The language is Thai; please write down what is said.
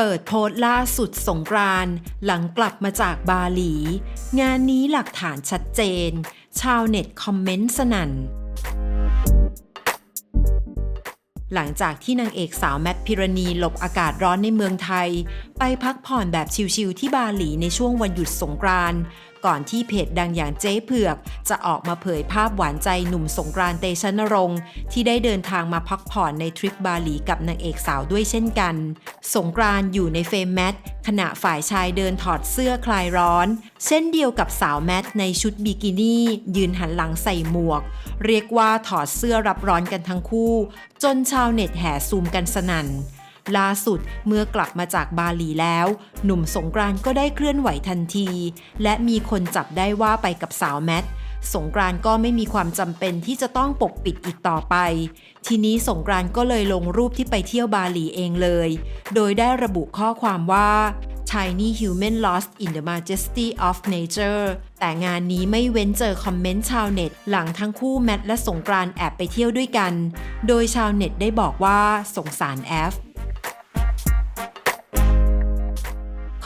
เปิดโพสต์ล่าสุดสงกรานหลังกลับมาจากบาหลี งานนี้หลักฐานชัดเจน ชาวเน็ตคอมเมนต์สนั่น หลังจากที่นางเอกสาวแมทพิรณีหลบอากาศร้อนในเมืองไทย ไปพักผ่อนแบบชิลๆที่บาหลีในช่วงวันหยุดสงกรานก่อนที่เพจดังอย่างเจ๊เผือก จะออกมาเผยภาพหวานใจหนุ่มสงกรานต์เตชะนรงค์ที่ได้เดินทางมาพักผ่อนในทริปบาหลีกับนางเอกสาวด้วยเช่นกัน สงกรานต์อยู่ในเฟรมแมทขณะฝ่ายชายเดินถอดเสื้อคลายร้อน เช่นเดียวกับสาวแมทในชุดบิกินี่ยืนหันหลังใส่หมวก เรียกว่าถอดเสื้อรับร้อนกันทั้งคู่ จนชาวเน็ตแห่ซูมกันสนั่น ล่าสุดเมื่อกลับมาจากบาหลีแล้ว หนุ่มสงกรานต์ก็ได้เคลื่อนไหวทันที และมีคนจับได้ว่าไปกับสาวแมทสงกรานต์ก็ไม่มีความจำเป็นที่จะต้องปกปิดอีกต่อไป ทีนี้สงกรานต์ก็เลยลงรูปที่ไปเที่ยวบาหลีเองเลย โดยได้ระบุข้อความว่า Tiny human lost in the majesty of nature แต่งานนี้ไม่เว้นเจอคอมเมนต์ชาวเน็ต หลังทั้งคู่แมทและสงกรานต์แอบไปเที่ยวด้วยกัน โดยชาวเน็ตได้บอกว่าสงสารแอฟ